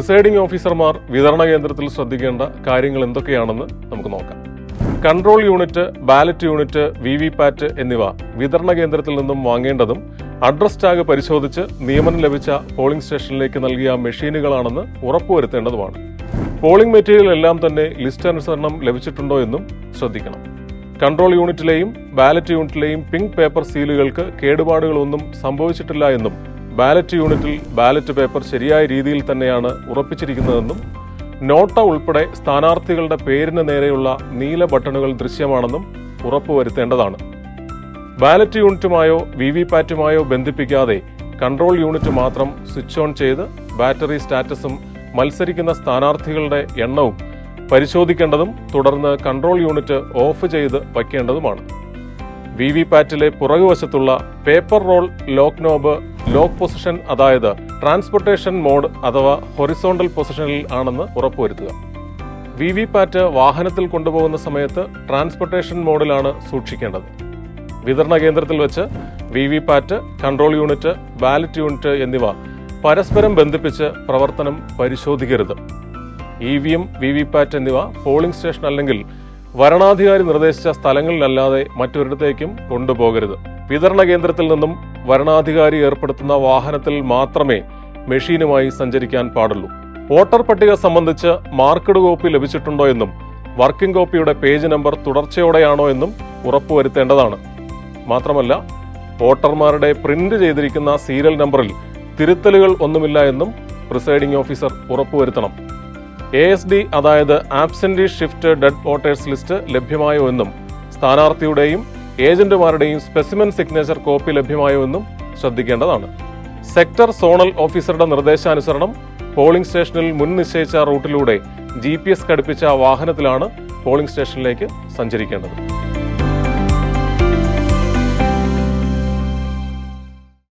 Presiding ഓഫീസർമാർ വിതരണ കേന്ദ്രത്തിൽ ശ്രദ്ധിക്കേണ്ട കാര്യങ്ങൾ എന്തൊക്കെയാണെന്ന് നമുക്ക് നോക്കാം. Control unit ballot unit V V PAT എന്നിവ വിതരണ കേന്ദ്രത്തിൽ നിന്നും വാങ്ങേണ്ടതും അഡ്രസ് ടാഗ് പരിശോധിച്ച് നിയമനം ലഭിച്ച പോളിംഗ് സ്റ്റേഷനിലേക്ക് നൽകിയ മെഷീനുകളാണെന്ന് ഉറപ്പുവരുത്തേണ്ടതുമാണ്. പോളിംഗ് മെറ്റീരിയൽ എല്ലാം തന്നെ ലിസ്റ്റ് അനുസരണം ലഭിച്ചിട്ടുണ്ടോ എന്നും ശ്രദ്ധിക്കണം. കൺട്രോൾ യൂണിറ്റിലെയും ബാലറ്റ് യൂണിറ്റിലെയും പിങ്ക് പേപ്പർ സീലുകൾക്ക് കേടുപാടുകളൊന്നും സംഭവിച്ചിട്ടില്ല എന്നും ബാലറ്റ് യൂണിറ്റിൽ ബാലറ്റ് പേപ്പർ ശരിയായ രീതിയിൽ തന്നെയാണ് ഉറപ്പിച്ചിരിക്കുന്നതെന്നും നോട്ട ഉൾപ്പെടെ സ്ഥാനാർത്ഥികളുടെ പേരിന് നേരെയുള്ള നീല ബട്ടണുകൾ ദൃശ്യമാണെന്നും ഉറപ്പുവരുത്തേണ്ടതാണ്. ബാലറ്റ് യൂണിറ്റുമായോ വി വി പാറ്റുമായോ ബന്ധിപ്പിക്കാതെ കൺട്രോൾ യൂണിറ്റ് മാത്രം സ്വിച്ച് ഓൺ ചെയ്ത് ബാറ്ററി സ്റ്റാറ്റസും മത്സരിക്കുന്ന സ്ഥാനാർത്ഥികളുടെ എണ്ണവും പരിശോധിക്കേണ്ടതും തുടർന്ന് കൺട്രോൾ യൂണിറ്റ് ഓഫ് ചെയ്ത് വയ്ക്കേണ്ടതുമാണ്. വി വി പാറ്റിലെ പുറകുവശത്തുള്ള paper roll lock knob lock position അതായത് ട്രാൻസ്പോർട്ടേഷൻ മോഡ് അഥവാ ഹൊറിസോണ്ടൽ പൊസിഷനിൽ ആണെന്ന് ഉറപ്പുവരുത്തുക. വി വി പാറ്റ് വാഹനത്തിൽ കൊണ്ടുപോകുന്ന സമയത്ത് ട്രാൻസ്പോർട്ടേഷൻ മോഡിലാണ് സൂക്ഷിക്കേണ്ടത്. വിതരണ കേന്ദ്രത്തിൽ വെച്ച് V V PAT control unit ballot unit എന്നിവ പരസ്പരം ബന്ധിപ്പിച്ച് പ്രവർത്തനം പരിശോധിക്കരുത്. E V M V V PAT എന്നിവ പോളിംഗ് സ്റ്റേഷൻ അല്ലെങ്കിൽ വരണാധികാരി നിർദ്ദേശിച്ച സ്ഥലങ്ങളിലല്ലാതെ മറ്റൊരിടത്തേക്കും കൊണ്ടുപോകരുത്. വിതരണ കേന്ദ്രത്തിൽ നിന്നും വരണാധികാരി ഏർപ്പെടുത്തുന്ന വാഹനത്തിൽ മാത്രമേ മെഷീനുമായി സഞ്ചരിക്കാൻ പാടുള്ളൂ. വോട്ടർ പട്ടിക സംബന്ധിച്ച് മാർക്കഡ് കോപ്പി ലഭിച്ചിട്ടുണ്ടോ എന്നും വർക്കിംഗ് കോപ്പിയുടെ പേജ് നമ്പർ തുടർച്ചയോടെയാണോ എന്നും ഉറപ്പുവരുത്തേണ്ടതാണ്. മാത്രമല്ല വോട്ടർമാരുടെ പ്രിന്റ് ചെയ്തിരിക്കുന്ന സീരിയൽ നമ്പറിൽ തിരുത്തലുകൾ ഒന്നുമില്ല എന്നും പ്രിസൈഡിംഗ് ഓഫീസർ ഉറപ്പുവരുത്തണം. എ എസ് ഡി അതായത് absentee shift dead voters list ലഭ്യമായോ എന്നും സ്ഥാനാർത്ഥിയുടെയും ഏജന്റുമാരുടെയും സ്പെസിമെൻ സിഗ്നേച്ചർ കോപ്പി ലഭ്യമായോ എന്നും ശ്രദ്ധിക്കേണ്ടതാണ്. സെക്ടർ സോണൽ ഓഫീസറുടെ നിർദ്ദേശാനുസരണം പോളിംഗ് സ്റ്റേഷനിൽ മുൻ നിശ്ചയിച്ച റൂട്ടിലൂടെ ജി പി എസ് ഘടിപ്പിച്ച വാഹനത്തിലാണ് പോളിംഗ് സ്റ്റേഷനിലേക്ക് സഞ്ചരിക്കേണ്ടത്.